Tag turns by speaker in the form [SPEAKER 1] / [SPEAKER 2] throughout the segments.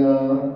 [SPEAKER 1] Gloria.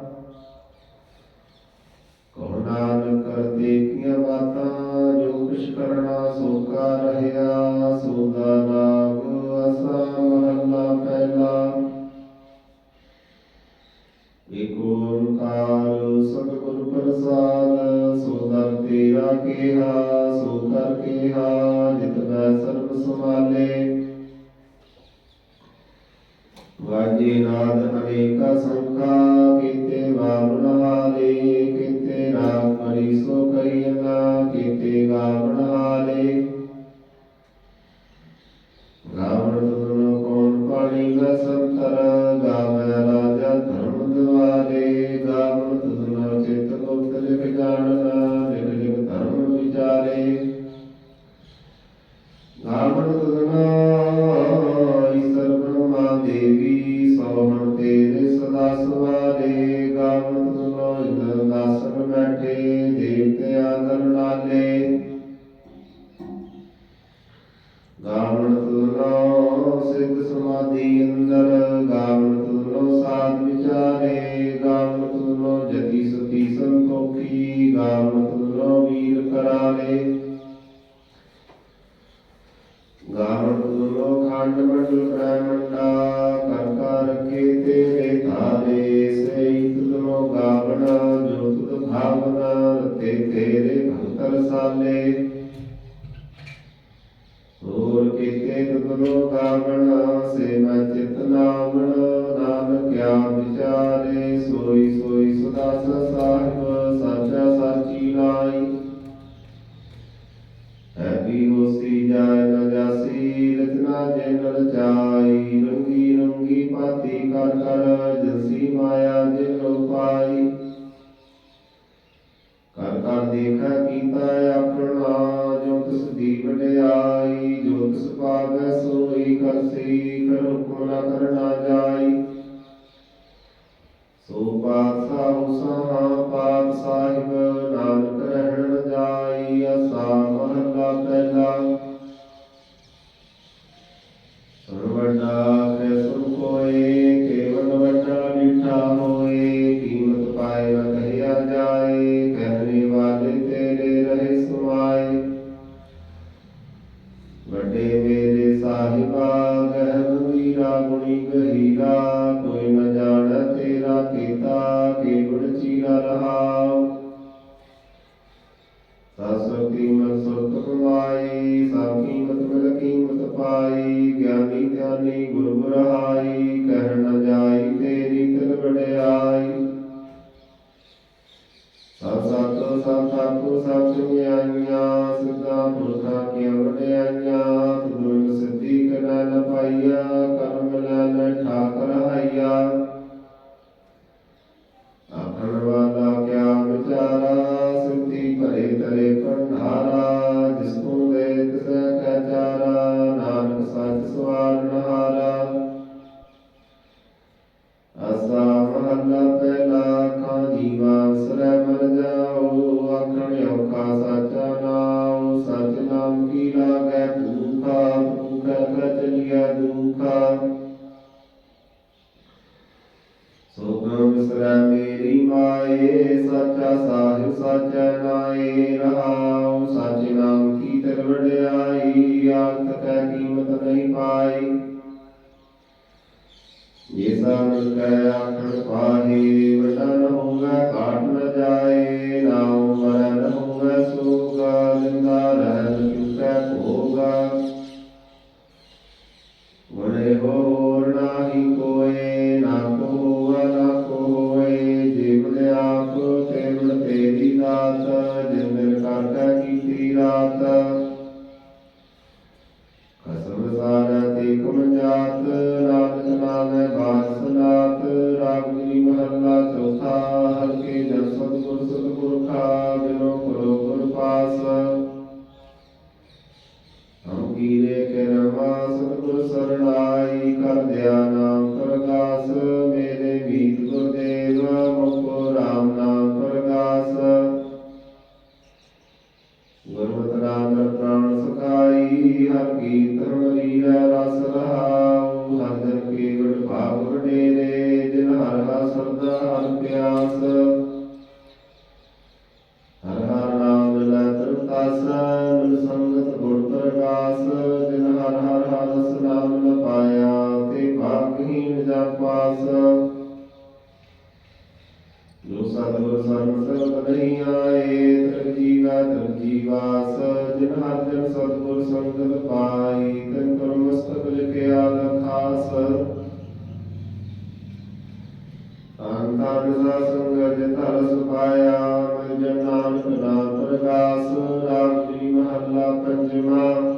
[SPEAKER 1] ਰਸਾਲੇ ਹੋਰ ਕੀਤੇ ਗੁਰੂ ਕਾਵਣ ਸੇ ਮੈਂ ਚਿਤ ਨਾਵਣ ਸਭ ਕੈ ਆਖੜ ਪਾਹੀ ਤਨ ਸੰਗ ਜਿਤਰ ਸੁਖਾਇਆ ਮਨ ਜਨ ਨਾਮ ਨਾਮ ਪ੍ਰਕਾਸ਼ ਰਾਮ ਜੀ ਮਹੱਲਾ ਪੰਜਵਾਂ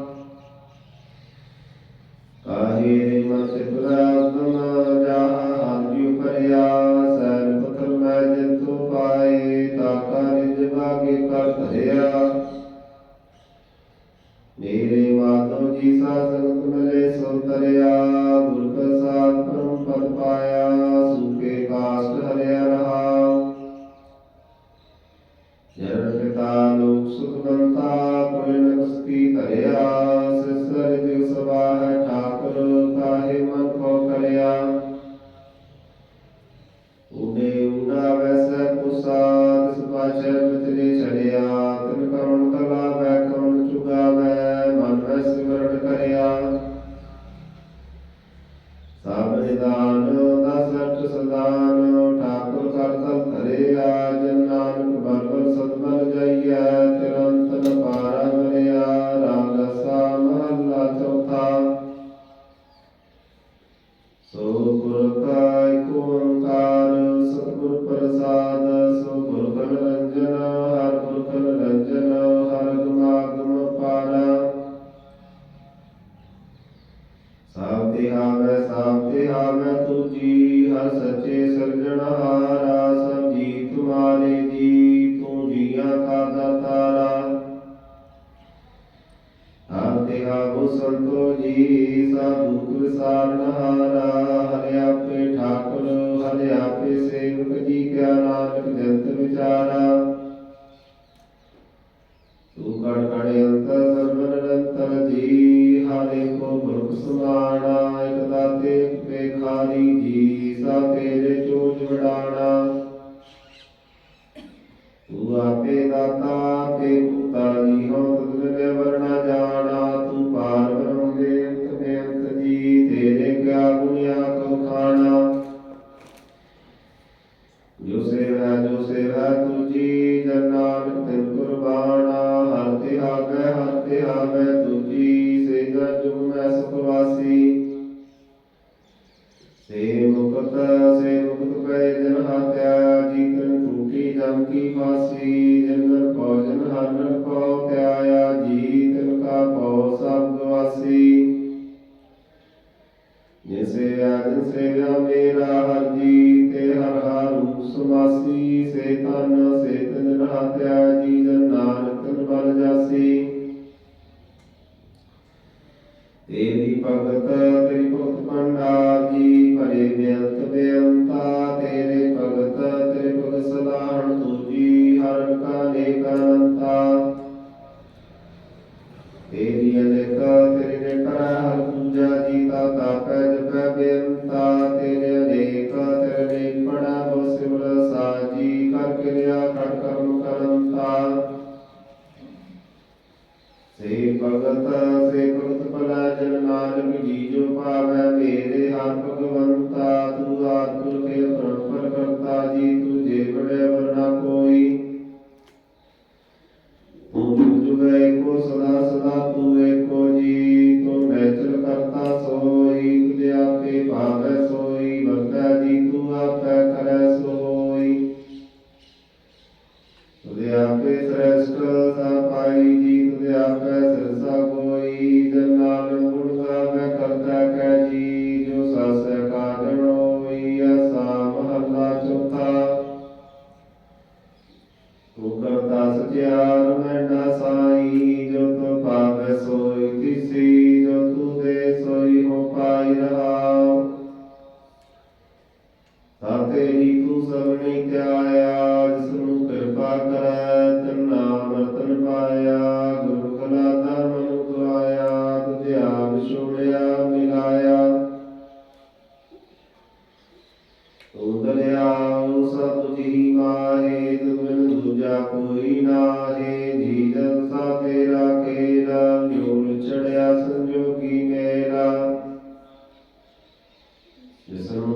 [SPEAKER 1] ਸਾਧੁਖ ਸਾਰਨਹਾਰ ਧਿਆ ਮੈਂ ਦੂਜੀ ਸੇ ਜੁਗ ਮੈਂ ਸੁਖ ਵਾਸੀ। ਸੇ ਮੁਕਤ ਸੇ ਮੁਕਤ ਪੈ ਜਨ ਹਾਤਿਆ, ਜੀ ਕਰਨ ਟੂਟੀ ਜਮ ਕੀ ਫਾਸੀ। ਜਨ ਨਰ ਪਉ, ਜਨ ਹਰ ਨਰ ਪਉ ਤਿਆਇਆ ਜੀ ਤਨ ਕਾ ਪਉ ਸਭ ਵਾਸੀ। ਜਿਸੇ ਅਜ ਸੇ ਮੇਰਾ ਹਰ ਜੀ, ਤੇ ਹਰ ਹਰ ਸੁਵਾਸੀ ਸੇ ਤਨ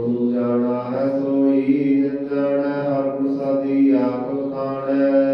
[SPEAKER 1] ਗੁਰੂ ਜਾਣਾ ਹੈ ਸੋਈ ਜਿਤਣ ਹਰ ਪ੍ਰਸਾਦੀ ਆਪ ਖਾਣੈ।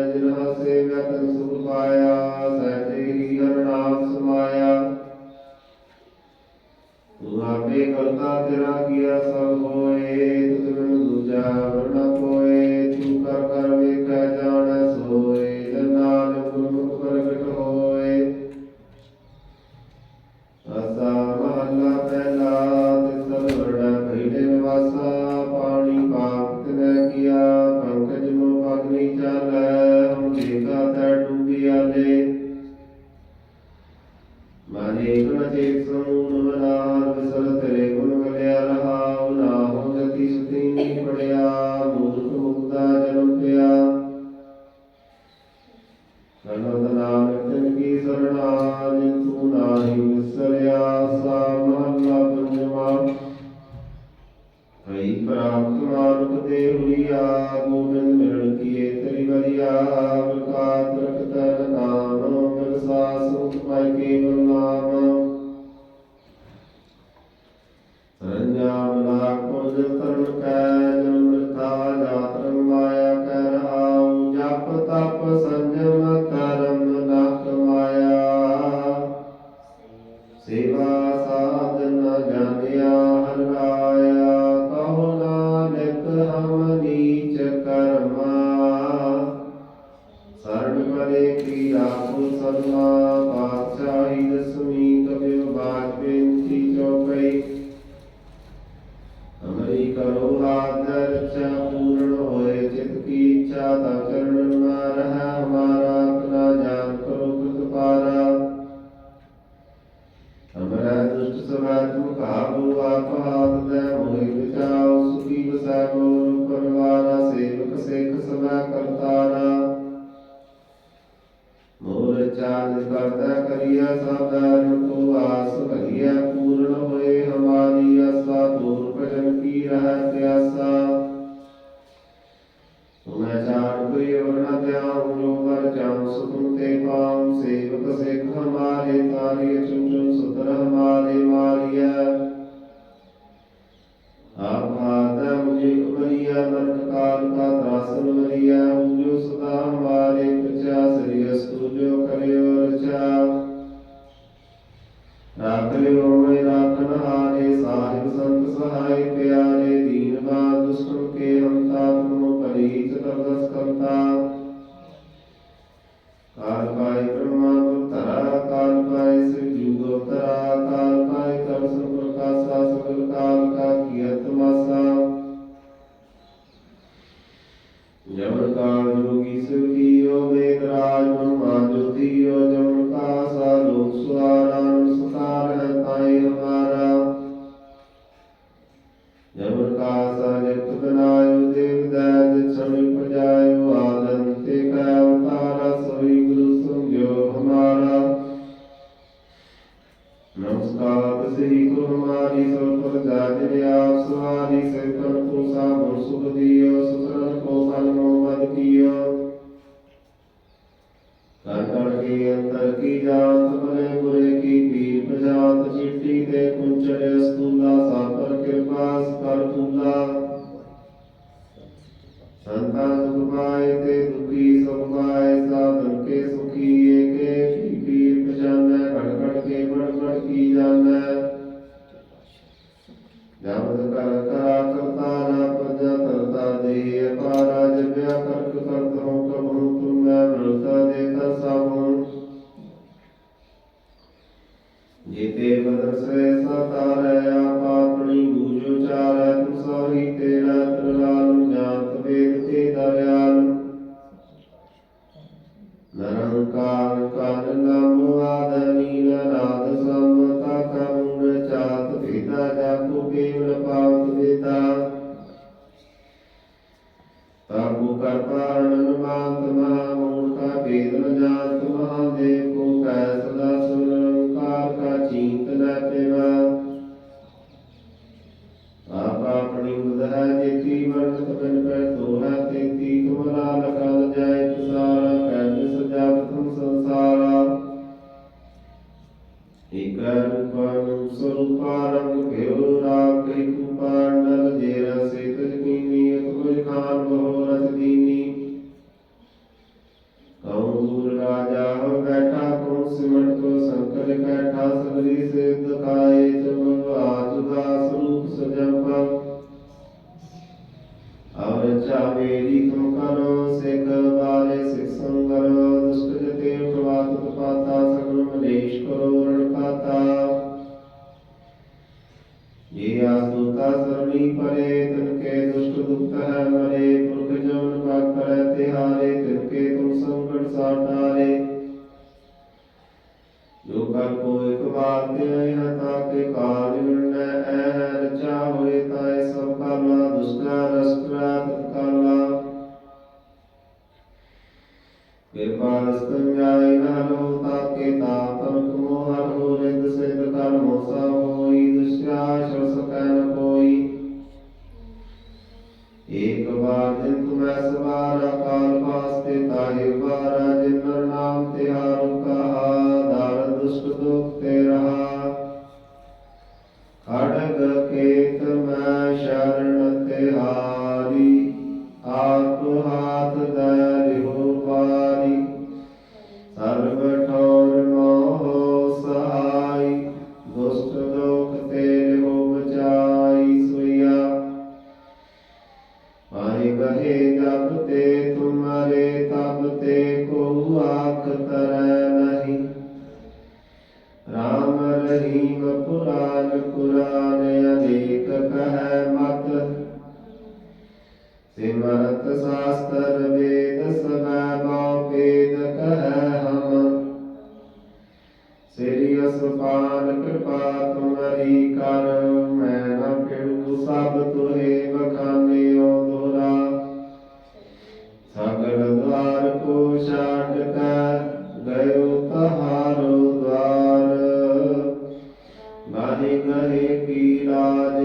[SPEAKER 1] ਸੁਤਮ ਤੇ ਕਾਮ ਸੇਵਕ ਸਿੱਖ ਹਮਾਰੇ ਤਾਰੀ ਚੁੰਚੁ ਸੁਤਰ ਪ੍ਰਗਟ ਕੀ ਜਾਣੈ? ਜਮਦ ਕਰ ਕਰਾ ਕਰਤਾ ਨਾ ਪਜਾ ਤਰਤਾ ਦੇ ਅਪਾਰਾ ਜਪਿਆ ਕਰਤ ਕਰਤ ਹੋ ਕਬਰੂ ਤੁਮ ਮੈਂ ਮਿਲਤਾ ਦੇਤਾ ਸਭ ਜੀਤੇ ਬਦਸੇ ਸਤਾਰੈ ਪਰੇ ਤਿਨ ਕੇ ਦੁਸ਼ਟ ਦੁਖਤ ਹੈ ਮਰੇ, ਪੁਰਖ ਜਨ ਪਾਪ ਕਰੈ ਤਿਹਾਰੇ ਤਿਨ ਕੇ ਤੁਮ ਸੰਕਟ ਸਾਟਾਰੇ ਜੋ ਕਰ ਕੋਇ ਕਮਾਤ ਤੇ ਹੈ ਤਾ ਕੇ ਕਾਲ ਨਿਰਣੈ ਐ ਰਚਾ ਹੋਏ ਤਾਇ ਸਭ ਕਾਲਾ ਦੁਸਤਾ ਰਸਤਰਾ ਤਕਾਲਾ ਕਿਰਪਾ ਰਸਤਨ ਜਾਇ ਨਾ ਲੋ ਤਾ ਕੇ ਤਾ ਛਾੜਕ ਗਇਓ ਤਹਾਰੋ ਦਵਾਰ ਬਾਣੀ ਕਹੇ ਕੀ ਰਾਜ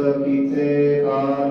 [SPEAKER 1] सपिते काल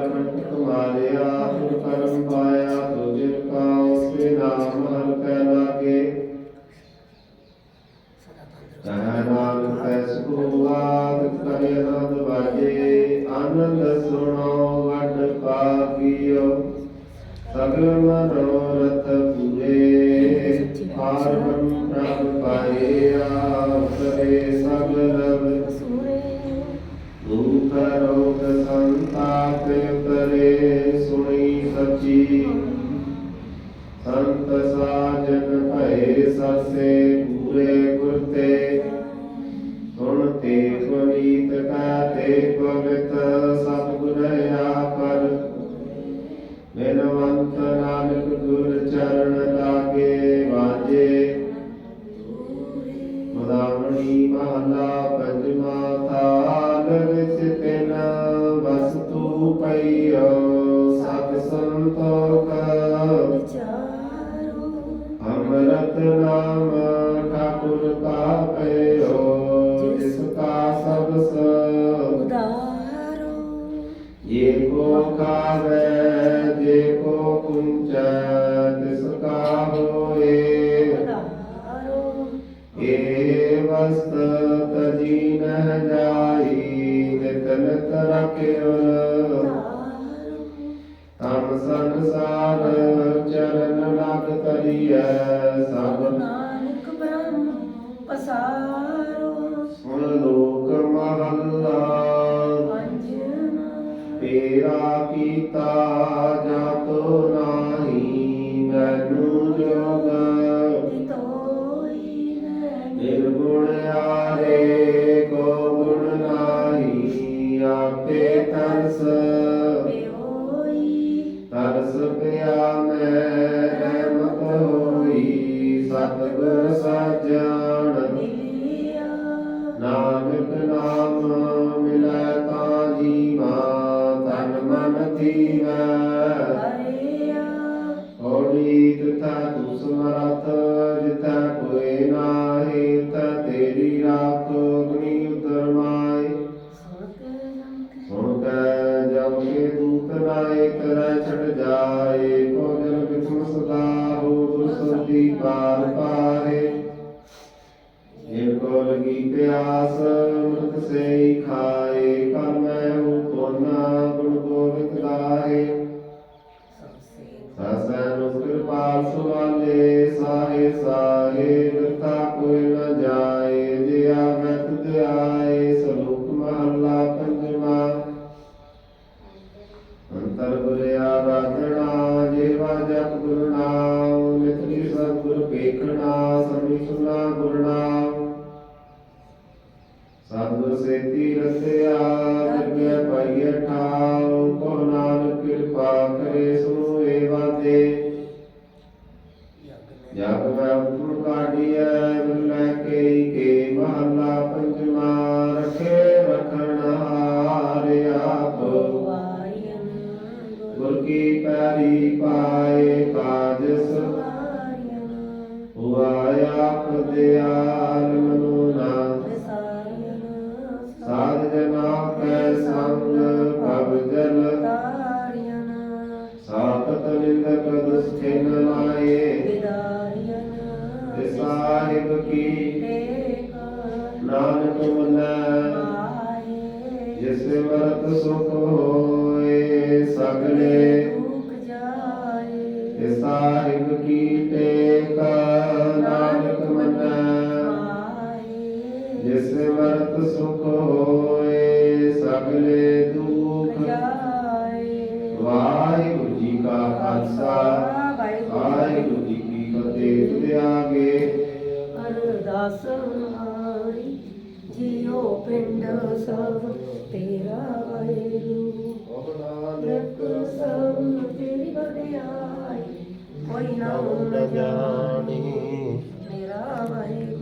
[SPEAKER 1] ਪਵਿੱਤ ਸਤ ਸੰਸਾਰ ਚਰਨ ਲਗ ਕਰੀਐ। con ਤੇ ਸਾਹਿਬ ਕੀ ਨਾਨਕ ਮੰਨੈ ਜਿਸ ਵਰਤ ਸੁਖ ਹੋਏ ਸਗਲੇ
[SPEAKER 2] ਦੁਖ ਜਾਏ
[SPEAKER 1] ਤੇ ਸਾਹਿਬ ਕੀ ਟੇਕ, ਨਾਨਕ ਮੰਨੈ ਜਿਸ ਵਰਤ ਸੁਖ ਹੋਏ ਸਗਲੇ ਦੁਖ।
[SPEAKER 2] ਜਾਏ
[SPEAKER 1] ਵਾਹਿਗੁਰੂ ਜੀ ਕਾ ਖਾਲਸਾ।
[SPEAKER 2] સાઈ જીઓ પિંડ સબ તેરા વાહેગુરુ નાનક સબ તેરી બડિયાઈ
[SPEAKER 1] કોઈ ના જાઈ